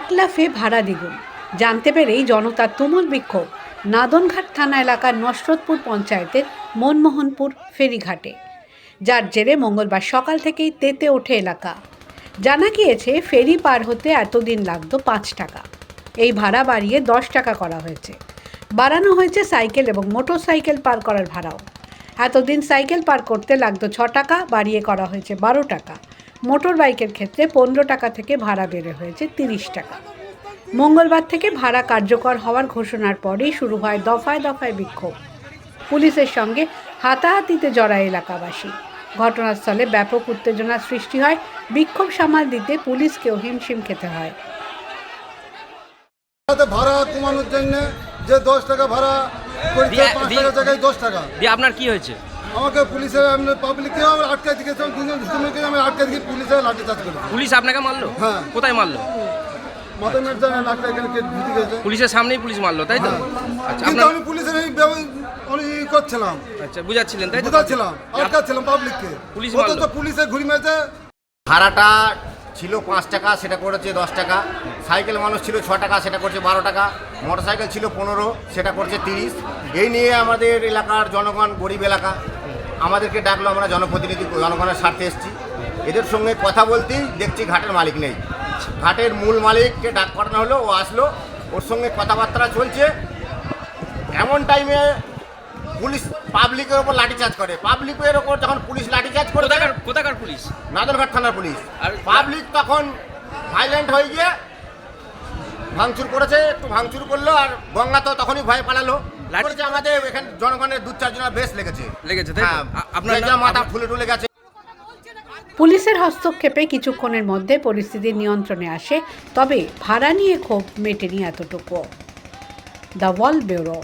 এক লাফে ভাড়া দ্বিগুণ। জানতে পেরেই জনতার তুমুল বিক্ষোভ। নাদনঘাট থানা এলাকার নসরতপুর পঞ্চায়েতের মনমোহনপুর ফেরিঘাটে। যার জেরে মঙ্গলবার সকাল থেকেই তেতে ওঠে এলাকা। জানা গিয়েছে, ফেরি পার হতে এতদিন লাগতো পাঁচ টাকা। এই ভাড়া বাড়িয়ে দশ টাকা করা হয়েছে। বাড়ানো হয়েছে সাইকেল এবং মোটর সাইকেল পার করার ভাড়াও। এতদিন সাইকেল পার করতে লাগতো ছ টাকা, বাড়িয়ে করা হয়েছে বারো টাকা। মোটর বাইকের ক্ষেত্রে পনেরো টাকা থেকে ভাড়া বেড়ে হয়েছে তিরিশ টাকা। মঙ্গলবার থেকে ভাড়া কার্যকর হওয়ার ঘোষণার পরেই শুরু হয় দফায় দফায় বিক্ষোভ। পুলিশের সঙ্গে হাতাহাতিতে জড়ায় এলাকাবাসী। ঘটনাস্থলে ব্যাপক উত্তেজনার সৃষ্টি হয় বিক্ষোভ সামাল দিতে পুলিশকেও হিমশিম খেতে হয়। ভাড়া কমানোর জন্য যে দশ টাকা ভাড়া জায়গায় দশ টাকা। দিয়ে আপনার কি হয়েছে? আমাকে পুলিশের পাবলিককে আমার আটকে দিয়েছে দুজন দুজনকে আমি আটকে দিয়ে পুলিশের লাঠি চার্জ পুলিশ আপনাকে মারলো? হ্যাঁ। কোথায় মারলো? মাথা মেরছে লাঠটা এখানে কেটে ঢুকে গেছে। পুলিশের সামনেই পুলিশ মারলো তাই তো? আচ্ছা কিন্তু আপনার আমি পুলিশের এই ব্যব- আমি ই করছিলাম। আচ্ছা বুঝাচ্ছিলেন তাই তো? বুঝাচ্ছিলাম আটকাচ্ছিলাম পাবলিককে পুলিশ ও তো মারলো। তো পুলিশে ঘুরি মেরেছে। ভাড়াটা ছিল পাঁচ টাকা সেটা করেছে দশ টাকা। সাইকেল মানুষ ছিল ছ টাকা সেটা করছে বারো টাকা। মোটরসাইকেল ছিল পনেরো সেটা করছে তিরিশ। এই নিয়ে আমাদের এলাকার জনগণ গরিব এলাকা। আমাদেরকে ডাকলো আমরা জনপ্রতিনিধি জনগণের স্বার্থে এসেছি। এদের সঙ্গে কথা বলতেই দেখছি ঘাটের মালিক নেই। ঘাটের মূল মালিককে ডাক পাঠানো হলো ও আসলো ওর সঙ্গে কথাবার্তা চলছে। এমন টাইমে পুলিশ পাবলিকের ওপর লাঠিচার্জ করে। পাবলিকের ওপর যখন পুলিশ লাঠিচার্জ করে কোথাকার পুলিশ? নাদনঘাট থানার পুলিশ। আর পাবলিক তখন ভাইলেন্ট হয়ে গিয়ে ভাঙচুর করেছে একটু ভাঙচুর করল আর গঙ্গা তো তখনই ভয় পালালো। লাঠি- আমাদের এখানে জনগণের দু চারজনের বেশ লেগেছে। লেগেছে তাই তো? হ্যাঁ আ- আপনার যে মাথা ফুলে টুলে গেছে। পুলিশের হস্তক্ষেপে কিছুক্ষণের মধ্যে পরিস্থিতি নিয়ন্ত্রণে আসে তবে ভাড়া নিয়ে ক্ষোভ মেটেনি এতটুকু। The Wall bureau.